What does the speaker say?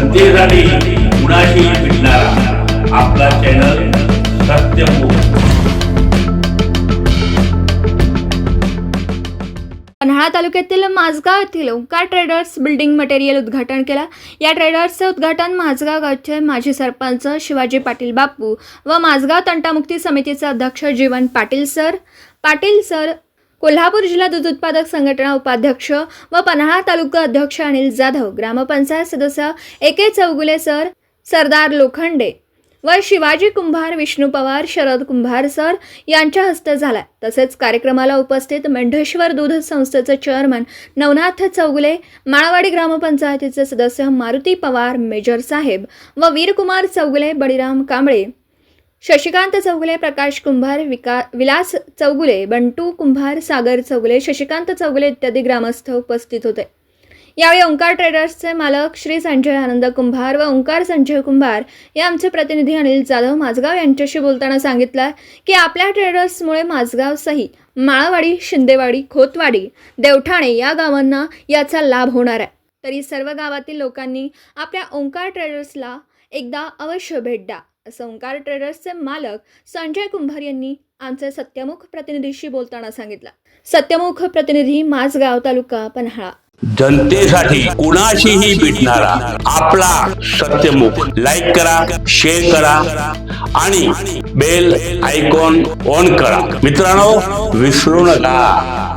जनतेसाठी कुणाशी भेटणारा. आपला चॅनल सत्यमुख पन्हाळा तालुक्यातील माझगाव येथील ओंकार ट्रेडर्स बिल्डिंग मटेरियल उद्घाटन केला. या ट्रेडर्सचे उद्घाटन माझगाव गावचे माजी सरपंच शिवाजी पाटील बापू व माझगाव तंटामुक्ती समितीचे अध्यक्ष जीवन पाटील सर. पाटील सर कोल्हापूर जिल्हा दूध उत्पादक संघटना उपाध्यक्ष व पन्हाळा तालुका अध्यक्ष अनिल जाधव ग्रामपंचायत सदस्य A K Chougule sir Sardar Lokhande व शिवाजी कुंभार विष्णू पवार शरद कुंभार सर यांच्या हस्ते झाला. तसेच कार्यक्रमाला उपस्थित मेंढेश्वर दूध संस्थेचे चेअरमन नवनाथ चौगुले माळवाडी ग्रामपंचायतीचे सदस्य मारुती पवार मेजर साहेब व वीरकुमार चौगुले बळीराम कांबळे शशिकांत चौगुले प्रकाश कुंभार विका विलास चौगुले बंटू कुंभार सागर चौगुले शशिकांत चौगुले इत्यादी ग्रामस्थ उपस्थित होते. यावेळी ओंकार ट्रेडर्सचे मालक श्री संजय आनंद कुंभार व ओंकार संजय कुंभार या आमचे प्रतिनिधी अनिल जाधव माझगाव यांच्याशी बोलताना सांगितलं की आपल्या ट्रेडर्समुळे माझगावसही माळवाडी शिंदेवाडी खोतवाडी देवठाणे या गावांना याचा लाभ होणार आहे. तरी सर्व गावातील लोकांनी आपल्या ओंकार ट्रेडर्सला एकदा अवश्य भेट द्या. संकार ट्रेडर्सचे मालक संजय कुंभार यांनी आमचे सत्यमुख प्रतिनिधीशी बोलताना सांगितलं. सत्यमुख प्रतिनिधी माझगाव तालुका पन्हाळा. जनतेसाठी कुणाशीही भेटणारा आपला सत्यमुख लाईक करा शेअर करा आणि बेल आयकॉन ऑन करा. मित्रांनो विसरू नका.